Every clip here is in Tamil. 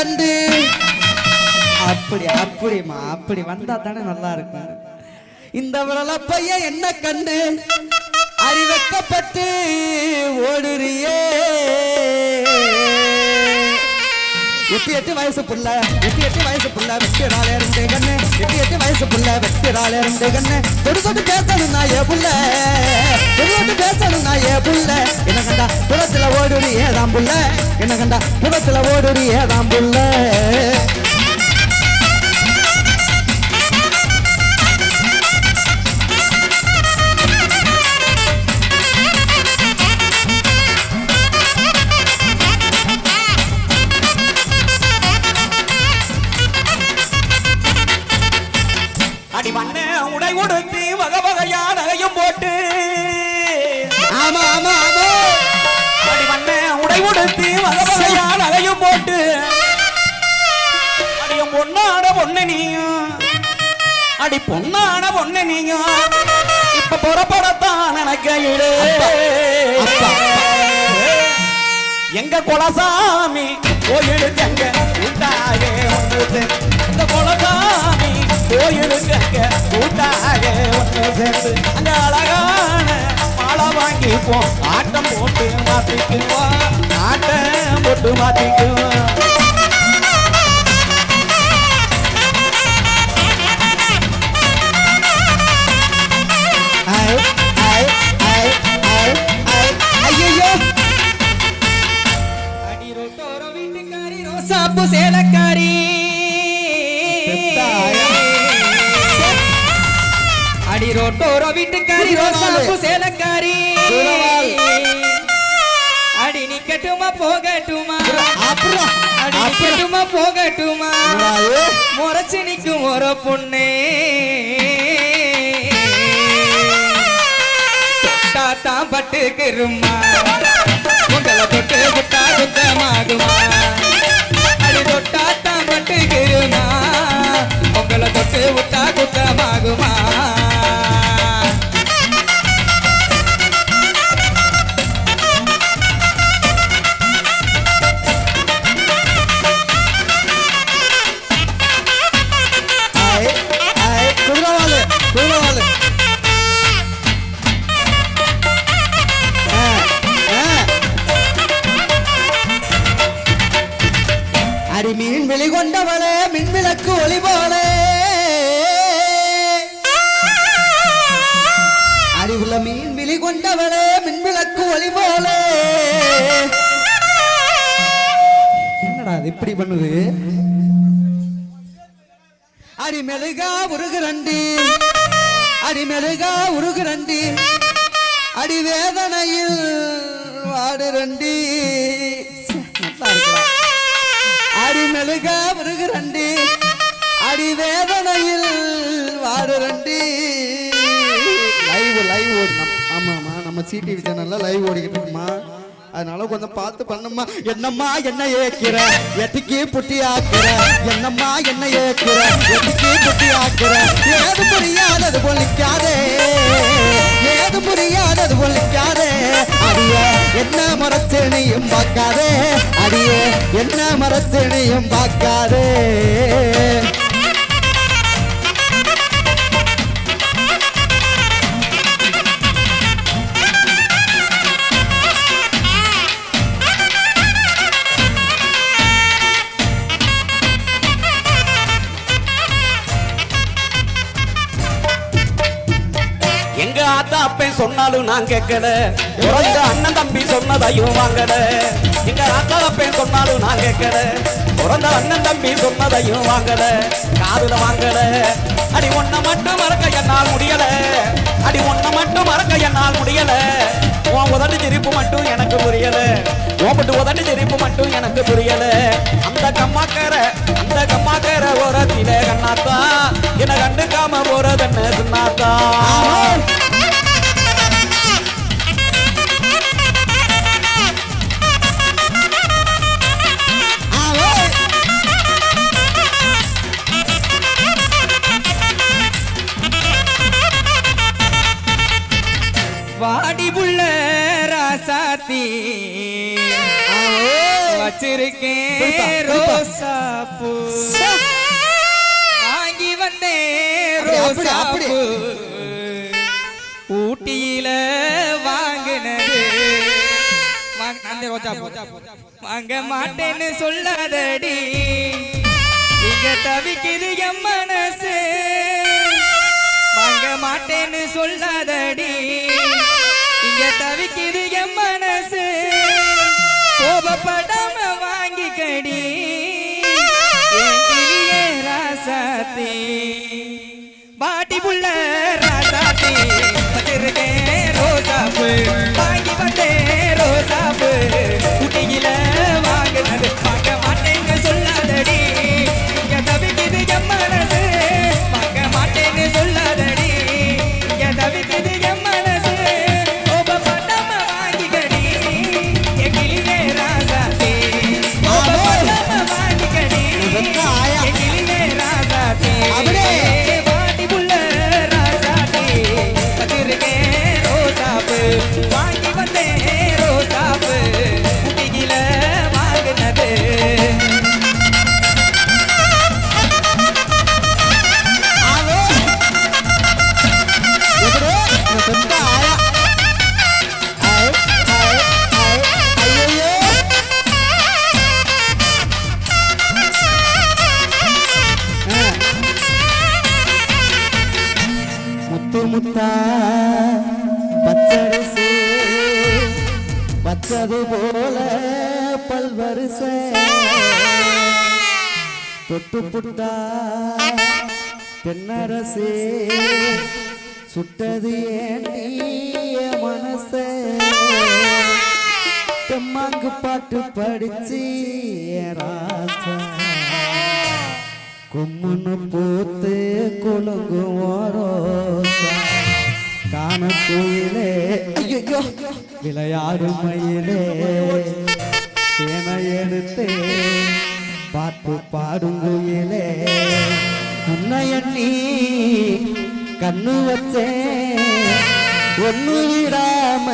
கண்டு. அப்படி அப்படிமா அப்படி வந்தா தானே நல்லா இருக்கும் இந்த பையன் என்ன கண்டு? அறிவெக்கப்பட்டு ஓடுறியே. எட்டு எட்டு வயசு புள்ள எட்டு எட்டு வயசு புள்ள வெட்டிடால இருந்து கண்ணு. எட்டு எட்டு வயசு புள்ள வெட்டிடால இருந்து கண்ணு. தொடு தொட்டு பேசணும் நான் ஏ புள்ள. தொடு தொட்டு பேசணும் நான் ஏ புள்ள. என்ன கண்டா? புலத்துல ஓடுறி ஏதாம் புள்ள. என்ன கண்டா? புலத்துல ஓடுறி ஏதாம் புள்ள. பொண்ணு நீயும். அடி பொண்ணான பொண்ணு நீயும். இப்ப புறப்படத்தான் நினைக்கையிலே எங்க குலசாமி கோயிலுக்கு அங்க கூட்டாக ஒன்று இந்த குலசாமி கோயிலுக்கு அங்க கூட்டாக ஒன்று சேர்ந்து அங்க அழகான மாலை வாங்கிப்போம். ஆட்டம் போட்டு மாத்திக்குவோம். ஆட்டம் போட்டு மாத்திக்குவோம். ரோசாப்பு சேலக்காரி. அடி ரோட்டோர வீட்டுக்காரி ரோசாப்பு சேலக்காரி. அடி நிக்கட்டுமா போகட்டுமா? அடி நிக்கட்டுமா போகட்டுமா? முறைச்சு நிக்கும் ஒரு பொண்ணே. தாத்தான் பட்டுக்குருமா உங்களை தொட்டு விட்டா சுத்தமாகுமா அடி தொட்டாத்தான் உங்களை தொட்டு விட்டா குத்தமாகுமா? ஒளிபானே அறிவுல அடி உள்ள மீன் விழி கொண்டவளே மின்விளக்கு ஒளி போலே என்னடா அது இப்படி பண்ணுது? அடிமெழுகா உருகுரண்டி. அடி உருகுரண்டி. அடி வேதனையில் வாடுரண்டி நல்லா இருக்குடா. உருகுரண்டி. அடி வேதனையில் வாடுரண்டி லைவ் லைவ் ஓடணும் ஆமாம்மா நம்ம சிடிவி சேனல்ல லைவ் ஓடிக்கிட்டு இருக்குமா? அதனால கொஞ்சம் பார்த்து பண்ணுமா என்னம்மா என்ன ஏக்கிற? எட்டுக்கு புட்டி ஆக்குற. என்னம்மா என்ன ஏக்கிற? எட்டுக்கு புட்டி ஆக்குற. ஏது புரியாதது பொழிக்காதே. ஏது புரியாதது பொழிக்காதே. அடிய என்ன மரத்தினையும் பார்க்காதே. அடிய என்ன மரத்தினையும் பார்க்காதே. சொன்னாலும் நான் கேட்கல. பிறந்த அண்ணன் தம்பி சொன்னதையும் வாங்கல. எங்க அக்கா அப்பன் சொன்னாலும் நான் கேட்கல. உறந்த அண்ணன் தம்பி சொன்னதையும் வாங்கல. காதுல வாங்கல. அடி ஒன்ன மட்டும் மறக்க என்னால் முடியல. அடி ஒன்ன மட்டும் மறக்க என்னால் முடியல. உன் உதட்டு சிரிப்பு மட்டும் எனக்கு புரியல. ஓப்பட்டு உதட்டு சிரிப்பு மட்டும் எனக்கு புரியல. அந்த கம்மாக்கற அந்த கம்மாக்கர ஓரத்திலே கண்ணாத்தா என்ன கண்டுக்காம போறதுன்னு சொன்னாத்தா ராசாத்தி வச்சிருக்கேன். ரோசா பூ. வாங்கி வந்தேன் ரோசா. பூ. ஊட்டியில வாங்கினது. வாங்க மாட்டேன்னு சொல்லாதடி. இங்க தவிக்குது என் மனசு. வாங்க மாட்டேன்னு சொல்லாதடி. இங்க தவிக்குது என் மனசு கோபப்படாம வாங்கிக்கடி. என் ராசாத்தி. பாட்டி புள்ள ராசாத்தி. வச்சிருக்கேன் ரோசாப்பு. வாங்கி வந்தேன் ரோசாப்பு. குட்டியில வாங்கினது முத்து முத்தா பச்சரிசு பச்சது போல பல்வரிசை. தொட்டு புட்டா தென்னரசே சுட்டது ஏண்டி என் மனசே. தெம்மாங்கு பாட்டு படிச்சு ராசா கும்முன்னு பூத்து குலுங்கும் ஓரோசா காண கோயிலே விளையாடும் மயிலே. தேனை எடுத்து பாட்டு பாடும் கோயிலே. உன்னை கண்ணு வச்சேன். ஒண்ணு விடாம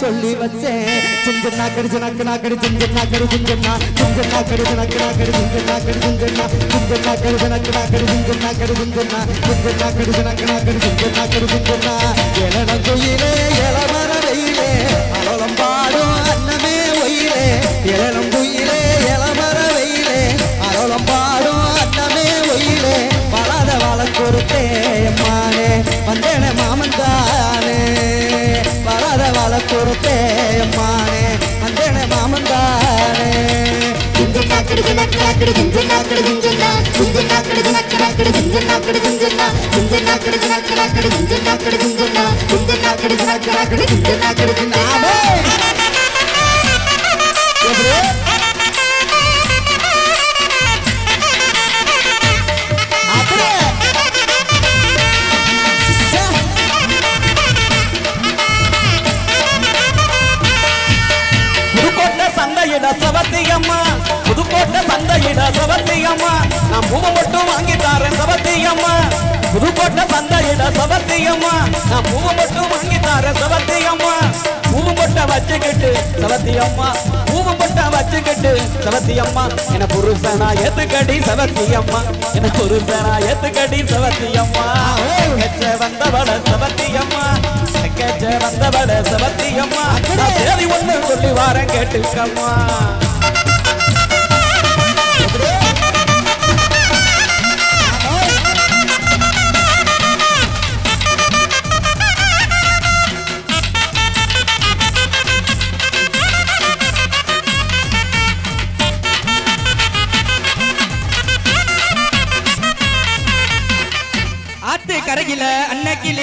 சொல்லி வச்சேன் சிஞ்ச நாக்கடி ஜனக்கு நாக்கடி சிஞ்ச நாக்கடி சிஞ்சன்னா சிஞ்ச நாக்கடி ஜனக்கு நாக்கடி சிஞ்ச நாக்கடி சிஞ்சன்னா சிஞ்ச நாக்கடி ஜனக்கு நாக்கடி சிஞ்ச நாக்கடி சிஞ்சன்னா சிஞ்ச நாக்கடி ஜனக்கு நாக்கடி சிஞ்ச நாக்கடி சிஞ்சன்னா எழனம் குயிலே எளமர வெயிலே பாடும் அன்னமே ஒயிலே எழனம் குயிலே வராத வளர்க்கொருத்தே மானே வந்தேனே மாமன் தானே நாமே நான் பூவை மட்டும் வாங்கி தாரேன் சவத்தியம்மா. புதுக்கோட்டை சந்தையிட சவத்தியம்மா. நான் பூவை மட்டும் வாங்கி தாரேன் சவத்தியம்மா. பூவு மொட்டை வச்சுக்கிட்டு சவத்தியம்மா. பூவு மொட்டை வச்சுக்கிட்டு சவத்தியம்மா. என புருஷனா ஏத்துக்கடி சவத்தியம்மா. என புருஷனா ஏத்துக்கடி சவத்தியம்மா. அம்மா வந்தவட சவத்தியம்மா. கெச்ச வந்தவட சவத்தியம்மா. நான் தேதி ஒண்ணு சொல்லி வாரம் கேட்டுக்கம்மா.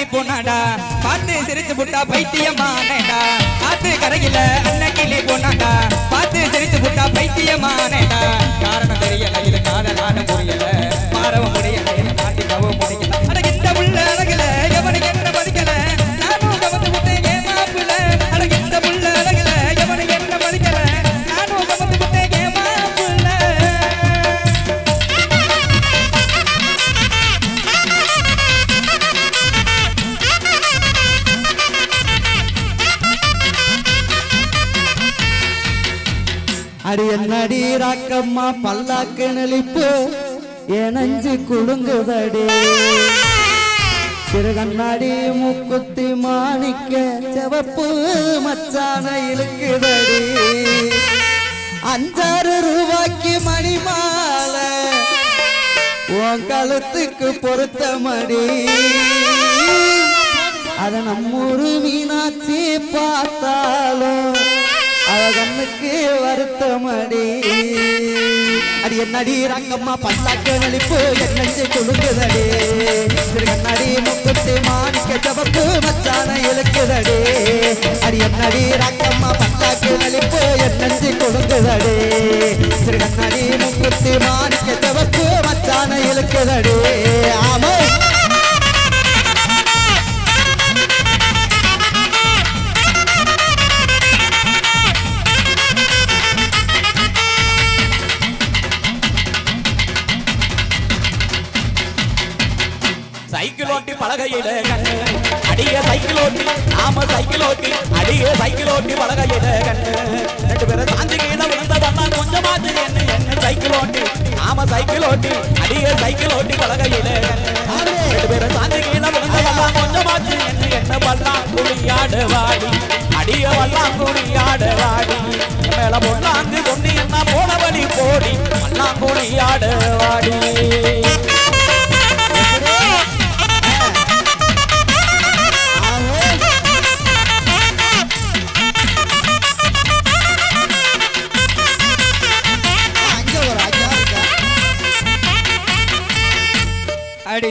அன்னக்கிளி போனாடா. பார்த்து சிரிச்சு புட்டா பைத்தியமானடா. ஆத்து கரையில அன்னக்கிளி போனாடா. பார்த்து சிரிச்சு புட்டா பைத்தியமானடா. காரணம் தெரியல இது காதலான புரியல மாறவ முடியல. பல்லாக்கு நெளிப்பு எனஞ்சு குடுங்குதடி. சிறு கண்ணாடி மூக்குத்தி மாணிக்க செவப்பு மச்சான இழுக்குதடி. அஞ்சாறு ரூபாய்க்கு மணி உன் கழுத்துக்கு பொருத்த மடி அத நம்மூரு மீனாட்சி பார்த்தாலும் அவகண்ணுக்கு வருத்தமடி. அடி என்னடி ரங்கம்மா பல்லாக்க நெளிப்பு என்னஞ்சு குழுங்குதடி திரு முக்குத்தி மாணிக்க ஜபப்பு மச்சான இழுக்குதடி. அடி என்னடி ரங்கம்மா பல்லாக்கு நெளிப்பு என்னஞ்சு குழுங்குதடி திரு முக்குத்தி மாணிக்க ஜபப்பு மச்சான இழுக்குதடி. ஆமா! ஓட்டி பலகையில கண்ணு. அடிய சைக்கிள் ஓட்டி நாம சைக்கிள் ஓட்டி அடிய சைக்கிள் ஓட்டி பலகையில கண்ணு. ரெண்டு பேரும் சாந்தி கீழே விழுந்ததெல்லாம் கொஞ்சமாச்சு என்ன என்ன சைக்கிள் ஓட்டி நாம சைக்கிள் ஓட்டி அடிய சைக்கிள் ஓட்டி பலகையில கண்ணு. ரெண்டு பேரும் சாந்தி கீழே விழுந்ததெல்லாம் கொஞ்சமாச்சு என்ன என்ன பல்லாம் குடியாடு வாடி அடிய வல்லாம் குடியாடு வாடி மேல பொண்ணாந்து சொன்னி என்ன போன வழி போடி வல்லாம் குடியாடு வாடி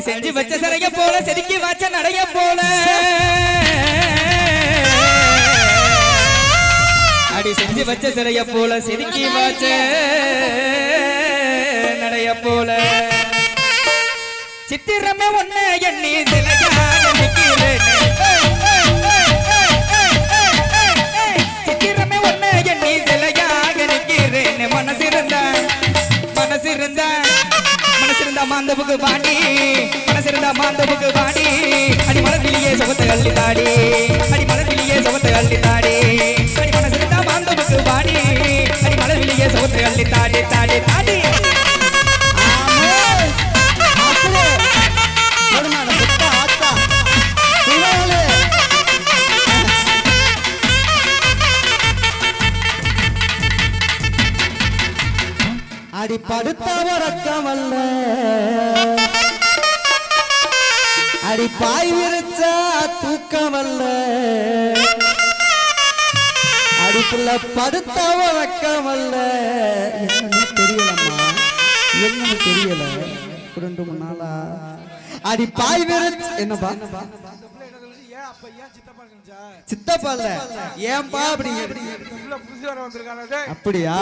செஞ்சு வச்ச சிறைய போல செதுக்கி வச்ச நடைய போல. அடி செஞ்சு வச்ச சிறைய போல செதுக்கி வச்ச நடைய போல. சித்திரமே ஒண்ணு எண்ணி சிலையாக நிக்கிறேன். சித்திரமே ஒண்ணு எண்ணி சிலையாக நிக்கிறேன். மனசிருந்தா மனசிருந்தா. மனசிருந்தா மாந்தவுக்கு பாடி மனசிருந்த மாந்தபுக்கு பாடி அடி மனதிலேயே சுகத்தை அள்ளி தாடி. அடி மனதிலேயே சுகத்தை அள்ளி தாடி. அடி மனசிருந்த மாந்தபுக்கு பாடி அடி மனதிலேயே சுகத்தை அள்ளி தாடி தாடி தாடி. அடி படுத்த வரக்கமல்ல அடி பாய் விரிச்சா தூக்கமல்ல. அடிப்புள்ள படுத்த வரக்கமல்ல என்னன்னு தெரியலம்மா. என்னன்னு தெரியல. ரெண்டு மூணு நாளா. அடிப்பாய் பாய் என்னப்பா? ஏன் அப்ப ஏன் சித்தப்பா இல்ல ஏன்பா. அப்படியா?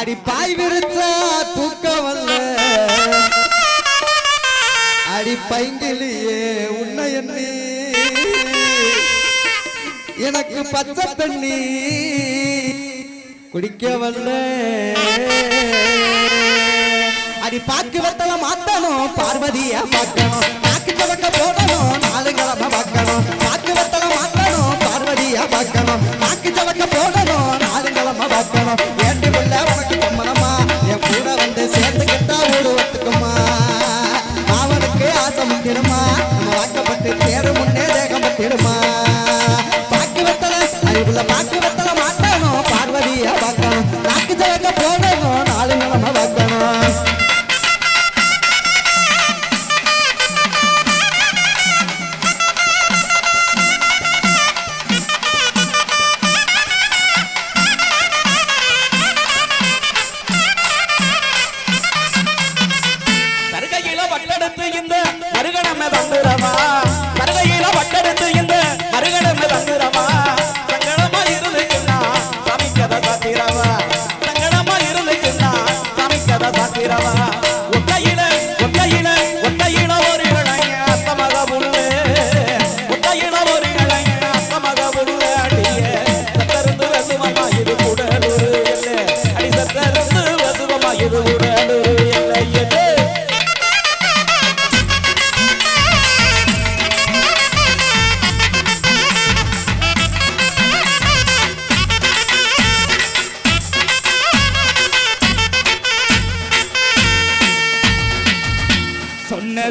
அடி பாய் விரிச்சா தூக்கம் வரல. அடி பைங்கிலியே உன்னை எண்ணி. எனக்கு பச்சை தண்ணி குடிக்க வரல. அடி பாக்கு வெத்தல மாத்தணும் பார்வதிய பார்க்கணும் நாக்கு துவக்க போடணும் நாலு கிழமை பார்வதிய பார்க்கணும்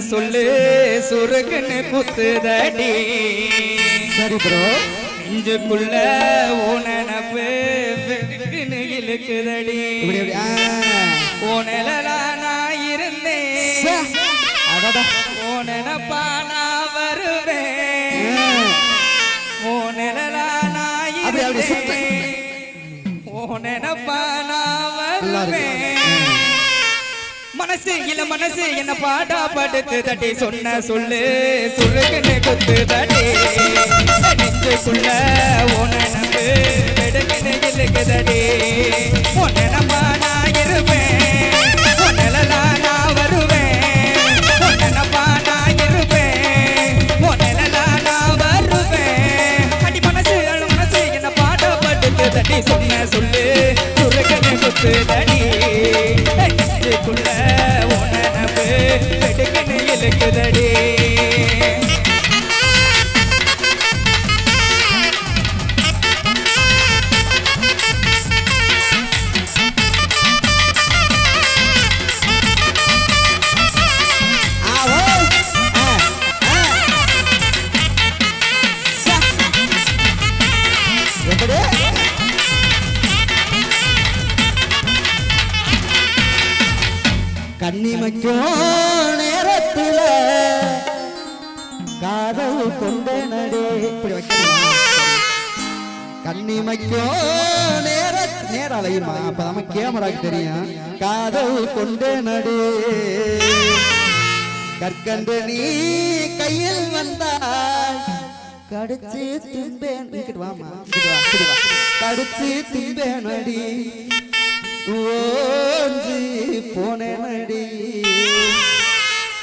சொல்லு சுருக்குன்னு குத்துதடி. சரி ப்ரோ நெஞ்சுக்குள்ள வெட்டுக்குன்னு இழுக்குதடி. உனலா நான் இருந்தேன். உனப்பா நான் வருவேன். நான் சுத்து. இருந்தேன். உனப்பா நான். வருவேன். மனசு இல்ல மனசு என்ன பாடா படுத்து தட்டி சொன்ன சொல்லு. சுருக்குன்னு குத்து தட்டி. நெஞ்சுக்குள்ள உன கண்ணிமைக்கும் நேரத்தில் காதல் கொண்ட நடே இப்படி வைக்கணுமா கண்ணிமைக்கும் நேர நேர அலையுமா அப்ப நம்ம கேமராக்கு தெரியும். காதல் கொண்ட நடு கற்கண்டு நீ கையில் வந்தாய். கடிச்சு திம்பேன். கடிச்சு திம்பேன் அடி. ஓஞ்சி போனேன் அடி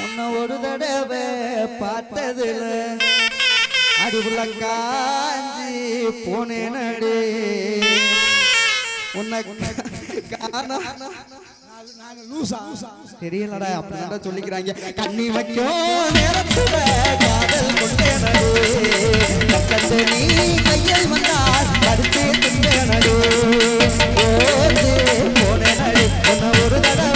உன்னை ஒரு தடவை பார்த்ததுல அடிபுள்ள காஞ்சி போனேன் அடி உன்னை காண. நான் லூசா தெரியலடா அப்படிதான் சொல்லிக்கிறாங்க. கண்ணி வைக்கும் நேரத்துல காதல் கொண்டேனடு கண்டு நீ கையில் வந்தால் கருத்தே திண்டேனடு உன்னை ஒரு தடவை பார்த்ததுல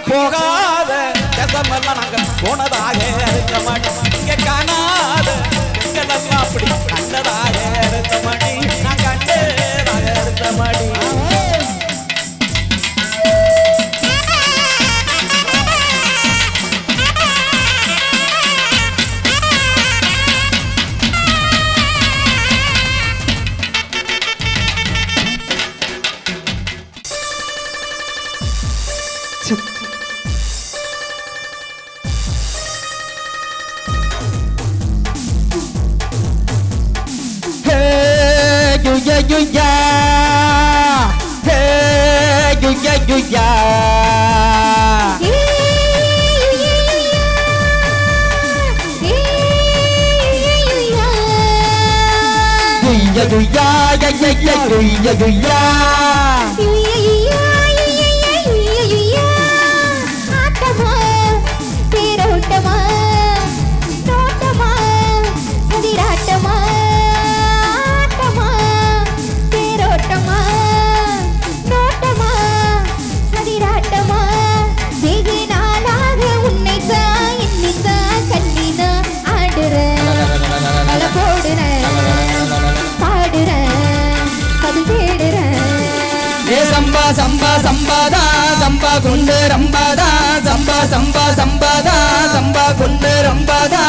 போகாத தேசமெல்லாம் நாங்க போனதாக இருக்க மாட்டோம். குய்யா குய்யா குய்யா குய்யா கொண்டு ரம்பாதா சம்பா சம்பா சம்பாதா சம்பா கொண்டு ரம்பாதா.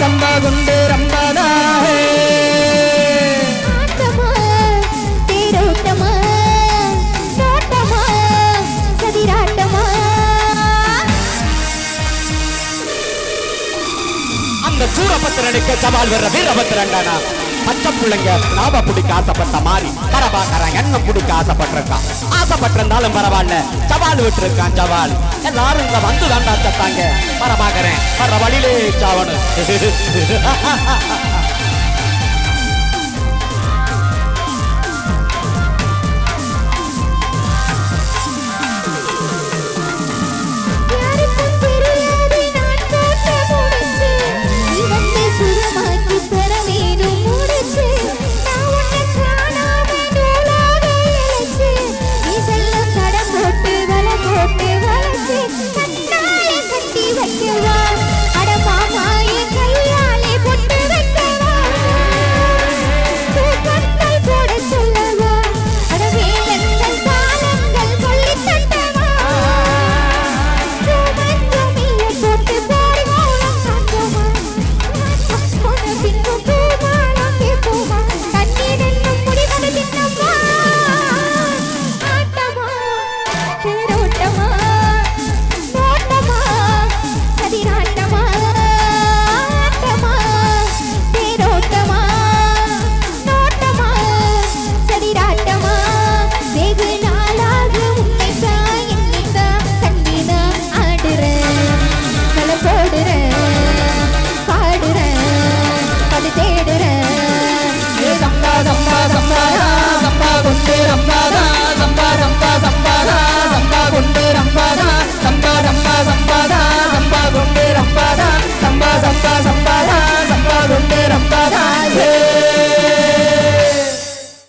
சம்பா குண்டு ரம்பதாக அந்த சூரபத்திரனுக்கு சவால் வர்ற வீரபத்திரன் தானா? பச்சை பிள்ளைங்க லாபம் பிடிக்க ஆசைப்பட்ட மாதிரி. பரவாக்காரன் எண்ணம் பிடிக்க ஆசைப்பட்டிருக்கான்? ஆசைப்பட்டிருந்தாலும் பரவாயில்ல. சவால் விட்டுருக்கான் சவால். எல்லாரும் இங்க வந்து தான் சத்தாங்க பரவாக்கிறேன் வர வழியிலே சாவணும்.